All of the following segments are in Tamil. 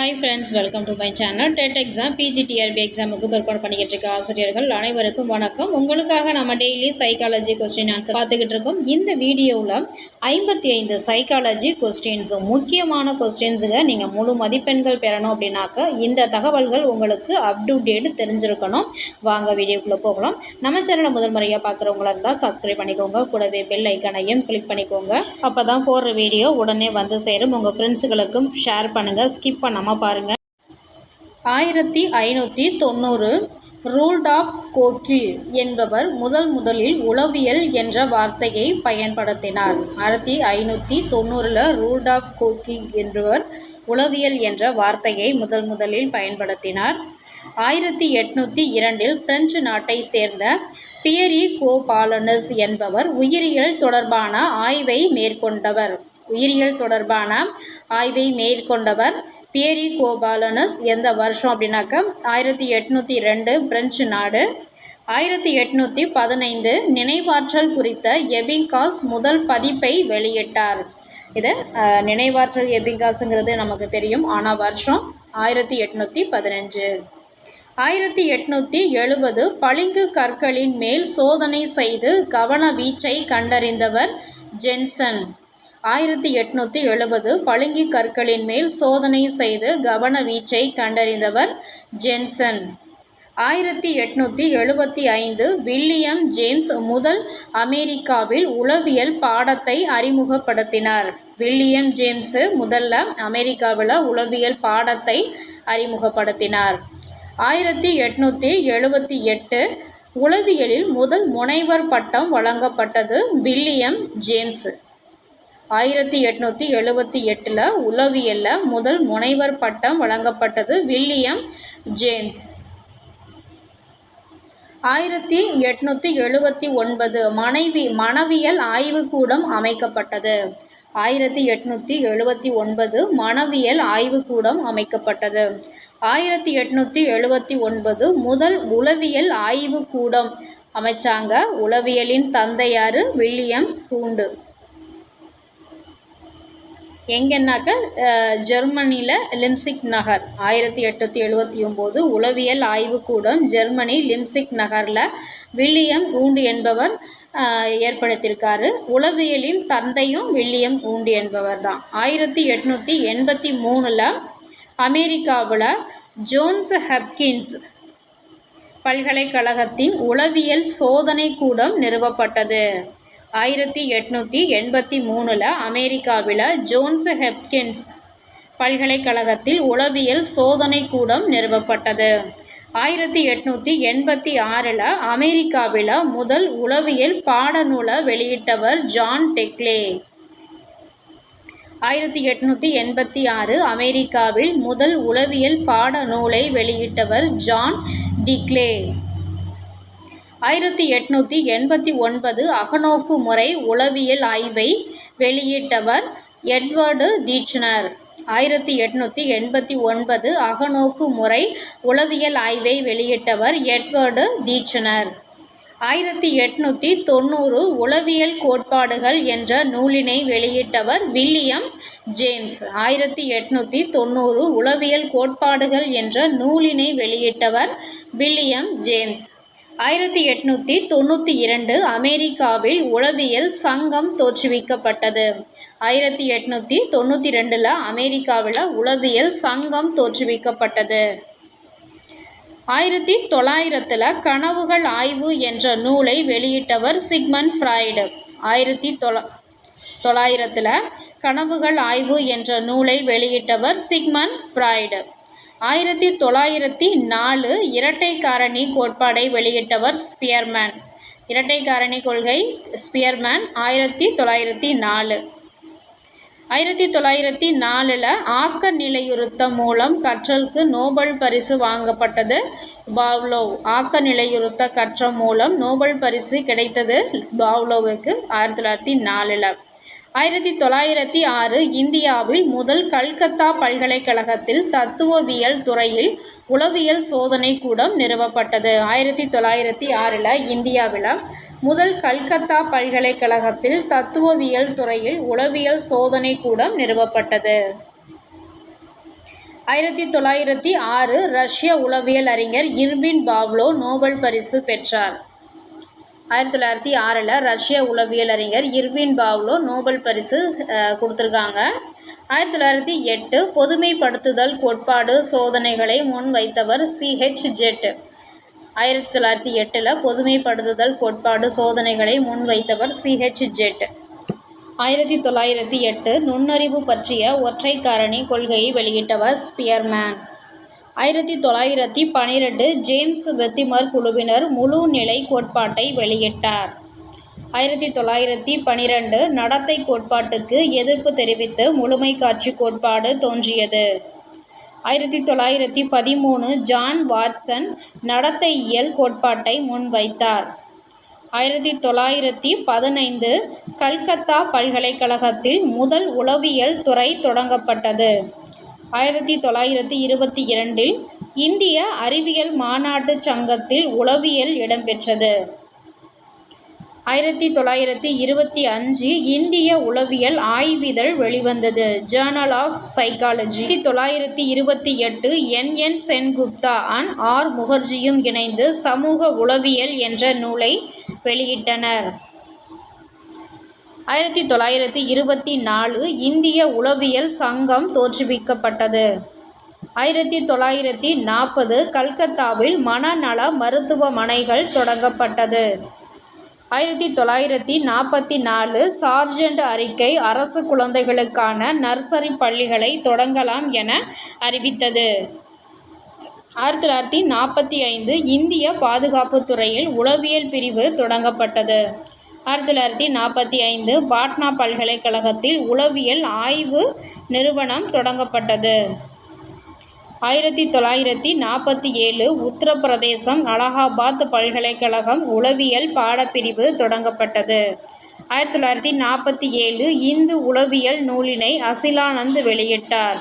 Hi friends welcome to my channel TET exam PGTRB எக்ஸாமுக்கு ப்ரிப்பேர் பண்ணிக்கிட்டு இருக்க ஆசிரியர்கள் அனைவருக்கும் வணக்கம். உங்களுக்காக நம்ம டெய்லி சைக்காலஜி கொஸ்டின் ஆன்சர் பார்த்துக்கிட்டு இருக்கோம். இந்த வீடியோவில் ஐம்பத்தி ஐந்து சைக்காலஜி கொஸ்டின்ஸும் முக்கியமான கொஸ்டின்ஸுங்க நீங்கள் முழு மதிப்பெண்கள் பெறணும் அப்படின்னாக்க இந்த தகவல்கள் உங்களுக்கு அப் டு டேட் தெரிஞ்சிருக்கணும். வாங்க வீடியோக்குள்ளே போகலாம். நம்ம சேனலை முதல் முறையாக பார்க்குறவங்களா இருந்தால் சப்ஸ்கிரைப் பண்ணிக்கோங்க. கூடவே பெல் ஐக்கனையும் கிளிக் பண்ணிக்கோங்க. அப்போ தான் போடுற வீடியோ உடனே வந்து சேரும். உங்கள் ஃப்ரெண்ட்ஸுகளுக்கும் ஷேர் பண்ணுங்கள் ஸ்கிப் பண்ணாமல் பாருங்கள் ஆயிரத்தி ஐநூற்றி தொண்ணூறு ரூல்டாப் கோக்கில் என்பவர் முதல் முதலில் உளவியல் என்ற வார்த்தையை பயன்படுத்தினார். ஆயிரத்தி ஐநூற்றி தொண்ணூறில் ரூல்டாப் கோக்கி என்பவர் உளவியல் என்ற வார்த்தையை முதல் முதலில் பயன்படுத்தினார். ஆயிரத்தி எட்நூற்றி இரண்டில் பிரெஞ்சு நாட்டை சேர்ந்த பியரி கோபாலனஸ் என்பவர் உயிரியல் தொடர்பான ஆய்வை மேற்கொண்டவர். உயிரியல் தொடர்பான ஆய்வை மேற்கொண்டவர் பியரி கோபாலனஸ் எந்த வருஷம் அப்படின்னாக்கா ஆயிரத்தி எட்நூற்றி ரெண்டு பிரெஞ்சு நாடு. ஆயிரத்தி எட்நூற்றி பதினைந்து நினைவாற்றல் குறித்த எபிங்காஸ் முதல் பதிப்பை வெளியிட்டார். இது நினைவாற்றல் எபிங்காஸுங்கிறது நமக்கு தெரியும். ஆனால் வருஷம் ஆயிரத்தி எட்நூற்றி பதினஞ்சு. ஆயிரத்தி எட்நூற்றி எழுபது பளிங்கு கற்களின் மேல் சோதனை செய்து கவன வீச்சை கண்டறிந்தவர் ஜென்சன். ஆயிரத்தி எட்நூற்றி எழுபது பளிங்கு கற்களின் மேல் சோதனை செய்து கவன வீச்சை கண்டறிந்தவர் ஜென்சன். ஆயிரத்தி எட்நூற்றி எழுபத்தி ஐந்து வில்லியம் ஜேம்ஸ் முதல் அமெரிக்காவில் உளவியல் பாடத்தை அறிமுகப்படுத்தினார். வில்லியம் ஜேம்ஸு முதல்ல அமெரிக்காவில் உளவியல் பாடத்தை அறிமுகப்படுத்தினார். ஆயிரத்தி எட்நூற்றி எழுபத்தி எட்டு உளவியலில் முதல் முனைவர் பட்டம் வழங்கப்பட்டது வில்லியம் ஜேம்ஸு. ஆயிரத்தி எட்நூற்றி எழுபத்தி எட்டில் உளவியலில் முதல் முனைவர் பட்டம் வழங்கப்பட்டது வில்லியம் ஜேம்ஸ். ஆயிரத்தி எட்நூற்றி எழுபத்தி ஒன்பது மனைவி மனவியல் ஆய்வுக்கூடம் அமைக்கப்பட்டது. ஆயிரத்தி எட்நூற்றி எழுபத்தி ஒன்பது மனவியல் ஆய்வுக்கூடம் அமைக்கப்பட்டது. ஆயிரத்தி எட்நூற்றி எழுபத்தி ஒன்பது முதல் உளவியல் ஆய்வுக்கூடம் அமைச்சாங்க உளவியலின் தந்தையார் வில்லியம் ஹூண்டு எங்கேன்னாக்க ஜெர்மனியில் லிம்சிக் நகர் ஆயிரத்தி எட்நூற்றி எழுபத்தி ஒம்போது உளவியல் ஆய்வுக்கூடம் ஜெர்மனி லிம்சிக் நகரில் வில்லியம் ஊண்டு என்பவர் ஏற்படுத்தியிருக்காரு. உளவியலின் தந்தையும் வில்லியம் ஊண்டு என்பவர் தான் ஆயிரத்தி எட்நூற்றி எண்பத்தி மூணில் அமெரிக்காவில் ஜோன்ஸ் ஹப்கின்ஸ் பல்கலைக்கழகத்தின் உளவியல் சோதனை கூடம் நிறுவப்பட்டது. ஆயிரத்தி எட்நூற்றி எண்பத்தி மூணில் அமெரிக்காவில் ஜோன்ஸ் ஹெப்கின்ஸ் பல்கலைக்கழகத்தில் உளவியல் சோதனை கூடம் நிறுவப்பட்டது. ஆயிரத்தி எட்நூற்றி எண்பத்தி ஆறில் அமெரிக்காவில் முதல் உளவியல் பாடநூலை வெளியிட்டவர் ஜான் டெக்லே. ஆயிரத்தி எட்நூற்றி எண்பத்தி ஆறு அமெரிக்காவில் முதல் உளவியல் பாடநூலை வெளியிட்டவர் ஜான் டிக்லே. ஆயிரத்தி எட்நூற்றி எண்பத்தி ஒன்பது அகநோக்கு முறை உளவியல் ஆய்வை வெளியிட்டவர் எட்வர்டு தீட்சனர் ஆயிரத்தி எட்நூற்றி எண்பத்தி ஒன்பது அகநோக்கு முறை உளவியல் ஆய்வை வெளியிட்டவர் எட்வர்டு தீட்சனர் ஆயிரத்தி எட்நூற்றி தொண்ணூறு உளவியல் கோட்பாடுகள் என்ற நூலினை வெளியிட்டவர் வில்லியம் ஜேம்ஸ். ஆயிரத்தி எட்நூற்றி தொண்ணூறு உளவியல் கோட்பாடுகள் என்ற நூலினை வெளியிட்டவர் வில்லியம் ஜேம்ஸ். ஆயிரத்தி எட்நூற்றி தொண்ணூற்றி இரண்டு அமெரிக்காவில் உளவியல் சங்கம் தோற்றுவிக்கப்பட்டது. ஆயிரத்தி எட்நூற்றி தொண்ணூற்றி ரெண்டில் அமெரிக்காவில் உளவியல் சங்கம் தோற்றுவிக்கப்பட்டது. ஆயிரத்தி தொள்ளாயிரத்தில் கனவுகள் ஆய்வு என்ற நூலை வெளியிட்டவர் சிக்மன் ஃப்ராய்டு. ஆயிரத்தி தொள்ள தொள்ளாயிரத்தில் கனவுகள் ஆய்வு என்ற நூலை வெளியிட்டவர் சிக்மன் ஃப்ராய்டு. ஆயிரத்தி தொள்ளாயிரத்தி நாலு இரட்டை காரணி கோட்பாடை வெளியிட்டவர் ஸ்பியர்மேன். இரட்டை காரணி கொள்கை ஸ்பியர்மேன் ஆயிரத்தி தொள்ளாயிரத்தி நாலு. ஆயிரத்தி தொள்ளாயிரத்தி நாலில் ஆக்க நிலையுறுத்தம் மூலம் கற்றலுக்கு நோபல் பரிசு வாங்கப்பட்டது பாவ்லோவ் ஆக்க நிலையுறுத்த கற்றல் மூலம் நோபல் பரிசு கிடைத்தது பாவ்லோவுக்கு ஆயிரத்தி தொள்ளாயிரத்தி நாலில். ஆயிரத்தி தொள்ளாயிரத்தி ஆறு இந்தியாவில் முதல் கல்கத்தா பல்கலைக்கழகத்தில் தத்துவவியல் துறையில் உளவியல் சோதனை கூடம் நிறுவப்பட்டது. ஆயிரத்தி தொள்ளாயிரத்தி ஆறில் இந்தியாவில் முதல் கல்கத்தா பல்கலைக்கழகத்தில் தத்துவவியல் துறையில் உளவியல் சோதனை கூடம் நிறுவப்பட்டது. ஆயிரத்தி தொள்ளாயிரத்தி ஆறு ரஷ்ய உளவியல் அறிஞர் இர்வின் பாவ்லோ நோபல் பரிசு பெற்றார். ஆயிரத்தி தொள்ளாயிரத்தி ஆறில் ரஷ்ய உளவியல் அறிஞர் இர்வின் பாவ்லோ நோபல் பரிசு கொடுத்துருக்காங்க. ஆயிரத்தி தொள்ளாயிரத்தி எட்டு பொதுமைப்படுத்துதல் கோட்பாடு சோதனைகளை முன்வைத்தவர் சிஹெச் ஜெட். ஆயிரத்தி தொள்ளாயிரத்தி எட்டில் பொதுமைப்படுத்துதல் கோட்பாடு சோதனைகளை முன்வைத்தவர் சிஹெச் ஜெட். ஆயிரத்தி தொள்ளாயிரத்தி எட்டு நுண்ணறிவு பற்றிய ஒற்றை காரணி கொள்கையை வெளியிட்டவர் ஸ்பியர்மேன். ஆயிரத்தி தொள்ளாயிரத்தி பன்னிரெண்டு ஜேம்ஸ் வெத்திமர் குழுவினர் முழு நிலை கோட்பாட்டை வெளியிட்டார். ஆயிரத்தி தொள்ளாயிரத்தி பன்னிரெண்டு நடத்தை கோட்பாட்டுக்கு எதிர்ப்பு தெரிவித்து முழுமை காட்சி கோட்பாடு தோன்றியது. ஆயிரத்தி தொள்ளாயிரத்தி பதிமூணு ஜான் வாட்சன் நடத்தை இயல் கோட்பாட்டை முன்வைத்தார். ஆயிரத்தி தொள்ளாயிரத்தி பதினைந்து கல்கத்தா பல்கலைக்கழகத்தில் முதல் உளவியல் துறை தொடங்கப்பட்டது. ஆயிரத்தி தொள்ளாயிரத்தி இருபத்தி இரண்டில் இந்திய அறிவியல் மாநாட்டுச் சங்கத்தில் உளவியல் இடம்பெற்றது. ஆயிரத்தி தொள்ளாயிரத்தி இருபத்தி அஞ்சு இந்திய உளவியல் ஆய்விதழ் வெளிவந்தது. ஜேர்னல் ஆஃப் சைக்காலஜி தொள்ளாயிரத்தி இருபத்தி எட்டு N. N. Sengupta and R. முகர்ஜியும் இணைந்து சமூக உளவியல் என்ற நூலை வெளியிட்டனர். ஆயிரத்தி தொள்ளாயிரத்தி இருபத்தி நாலு இந்திய உளவியல் சங்கம் தோற்றுவிக்கப்பட்டது. ஆயிரத்தி தொள்ளாயிரத்தி நாற்பது கல்கத்தாவில் மனநல மருத்துவமனைகள் தொடங்கப்பட்டது. ஆயிரத்தி தொள்ளாயிரத்தி நாற்பத்தி நாலு சார்ஜெண்ட் அறிக்கை அரசு குழந்தைகளுக்கான நர்சரி பள்ளிகளை தொடங்கலாம் என அறிவித்தது. ஆயிரத்தி தொள்ளாயிரத்தி நாற்பத்தி ஐந்து இந்திய பாதுகாப்புத்துறையில் உளவியல் பிரிவு தொடங்கப்பட்டது. ஆயிரத்தி தொள்ளாயிரத்தி நாற்பத்தி ஐந்து பாட்னா பல்கலைக்கழகத்தில் உளவியல் ஆய்வு நிறுவனம் தொடங்கப்பட்டது. ஆயிரத்தி தொள்ளாயிரத்தி நாற்பத்தி ஏழு உத்தரப்பிரதேசம் அலகாபாத் பல்கலைக்கழகம் உளவியல் பாடப்பிரிவு தொடங்கப்பட்டது. ஆயிரத்தி தொள்ளாயிரத்தி நாற்பத்தி ஏழு இந்து உளவியல் நூலினை அசிலானந்த் வெளியிட்டார்.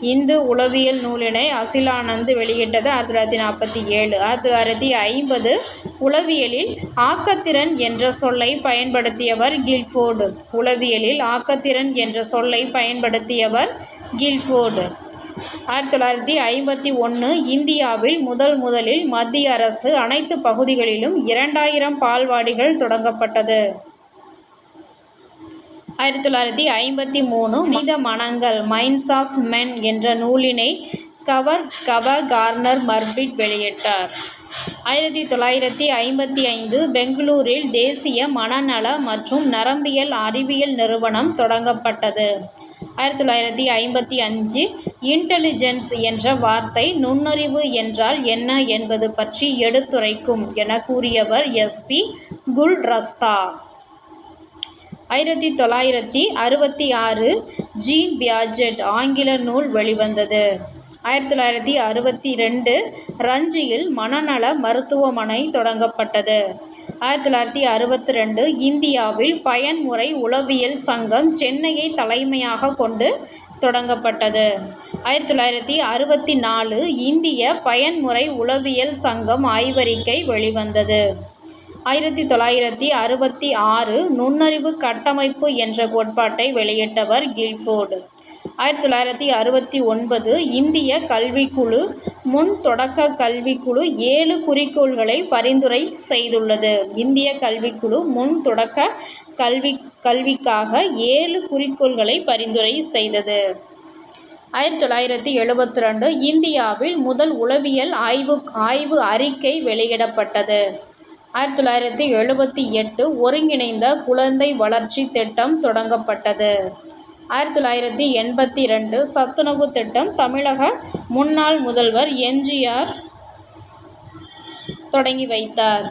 இந்து உளவியல் நூலினை அசிலானந்த் வெளியிட்டது ஆயிரத்தி தொள்ளாயிரத்தி நாற்பத்தி ஏழு. ஆயிரத்தி தொள்ளாயிரத்தி ஐம்பது உளவியலில் ஆக்கத்திறன் என்ற சொல்லை பயன்படுத்தியவர் கில்ஃபோர்டு. உளவியலில் ஆக்கத்திறன் என்ற சொல்லை பயன்படுத்தியவர் கில்ஃபோர்டு. ஆயிரத்தி தொள்ளாயிரத்தி ஐம்பத்தி ஒன்று இந்தியாவில் முதல் முதலில் மத்திய அரசு அனைத்து பகுதிகளிலும் இரண்டாயிரம் பால்வாடிகள் தொடங்கப்பட்டது. ஆயிரத்தி தொள்ளாயிரத்தி ஐம்பத்தி மூணு மனித மனங்கள் மைண்ட்ஸ் ஆஃப் மென் என்ற நூலினை கவர் கவர் கார்னர் மர்பிட் வெளியிட்டார். ஆயிரத்தி தொள்ளாயிரத்தி ஐம்பத்தி ஐந்து பெங்களூரில் தேசிய மனநல மற்றும் நரம்பியல் அறிவியல் நிறுவனம் தொடங்கப்பட்டது. ஆயிரத்தி தொள்ளாயிரத்தி ஐம்பத்தி அஞ்சு இன்டெலிஜென்ஸ் என்ற வார்த்தை நுண்ணறிவு என்றால் என்ன என்பது பற்றி எடுத்துரைக்கும் என கூறியவர் எஸ்பி குல் ரஸ்தா ஆயிரத்தி தொள்ளாயிரத்தி அறுபத்தி ஆறு ஜீன் பியாஜெட் ஆங்கில நூல் வெளிவந்தது. ஆயிரத்தி தொள்ளாயிரத்தி அறுபத்தி ரெண்டு ரஞ்சியில் மனநல மருத்துவமனை தொடங்கப்பட்டது. ஆயிரத்தி தொள்ளாயிரத்தி அறுபத்தி ரெண்டு இந்தியாவில் பயன்முறை உளவியல் சங்கம் சென்னையை தலைமையாக கொண்டு தொடங்கப்பட்டது. ஆயிரத்தி தொள்ளாயிரத்தி அறுபத்தி நாலு இந்திய பயன்முறை உளவியல் சங்கம் ஆய்வறிக்கை வெளிவந்தது. ஆயிரத்தி தொள்ளாயிரத்தி அறுபத்தி ஆறு நுண்ணறிவு கட்டமைப்பு என்ற கோட்பாட்டை வெளியிட்டவர் கில்ஃபோர்டு. ஆயிரத்தி தொள்ளாயிரத்தி அறுபத்தி ஒன்பது இந்திய கல்விக்குழு முன் தொடக்க கல்விக்குழு ஏழு குறிக்கோள்களை பரிந்துரை செய்துள்ளது. இந்திய கல்விக்குழு முன் தொடக்க கல்வி கல்விக்காக ஏழு குறிக்கோள்களை பரிந்துரை செய்தது. ஆயிரத்தி தொள்ளாயிரத்தி எழுபத்தி ரெண்டு இந்தியாவில் முதல் உளவியல் ஆய்வு ஆய்வு அறிக்கை வெளியிடப்பட்டது. ஆயிரத்தி தொள்ளாயிரத்தி எழுபத்தி எட்டு ஒருங்கிணைந்த குழந்தை வளர்ச்சி திட்டம் தொடங்கப்பட்டது. ஆயிரத்தி தொள்ளாயிரத்தி எண்பத்தி ரெண்டு சத்துணவு திட்டம் தமிழக முன்னாள் முதல்வர் எம்ஜிஆர் தொடங்கி வைத்தார்.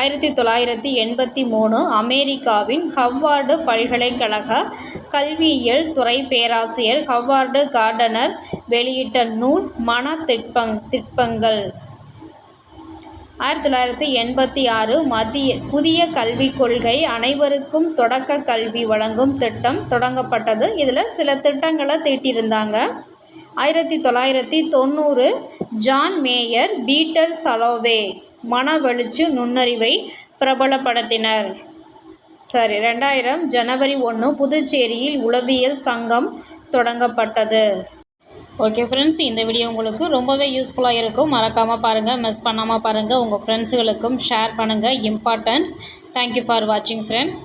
ஆயிரத்தி தொள்ளாயிரத்தி எண்பத்தி மூணு அமெரிக்காவின் ஹவ்வார்டு பல்கலைக்கழக கல்வியியல் துறை பேராசிரியர் ஹவ்வார்டு கார்டனர் வெளியிட்ட நூல் மன திட்பங் திட்பங்கள். ஆயிரத்தி தொள்ளாயிரத்தி எண்பத்தி ஆறு மத்திய புதிய கல்விக் கொள்கை அனைவருக்கும் தொடக்க கல்வி வழங்கும் திட்டம் தொடங்கப்பட்டது. இதில் சில திட்டங்களை தீட்டியிருந்தாங்க. ஆயிரத்தி தொள்ளாயிரத்தி தொண்ணூறு ஜான் மேயர் பீட்டர் சலோவே மனவெழுச்சி நுண்ணறிவை பிரபலப்படுத்தினர். சரி ரெண்டாயிரம் ஜனவரி ஒன்று புதுச்சேரியில் உளவியல் சங்கம் தொடங்கப்பட்டது. ஓகே ஃப்ரெண்ட்ஸ் இந்த வீடியோ உங்களுக்கு ரொம்பவே யூஸ்ஃபுல்லாக இருக்கும். மறக்காமல் பாருங்கள் மிஸ் பண்ணாமல் பாருங்கள் உங்கள் ஃப்ரெண்ட்ஸுகளுக்கும் ஷேர் பண்ணுங்கள் இம்பார்ட்டன்ஸ் தேங்க்யூ ஃபார் வாட்சிங் ஃப்ரெண்ட்ஸ்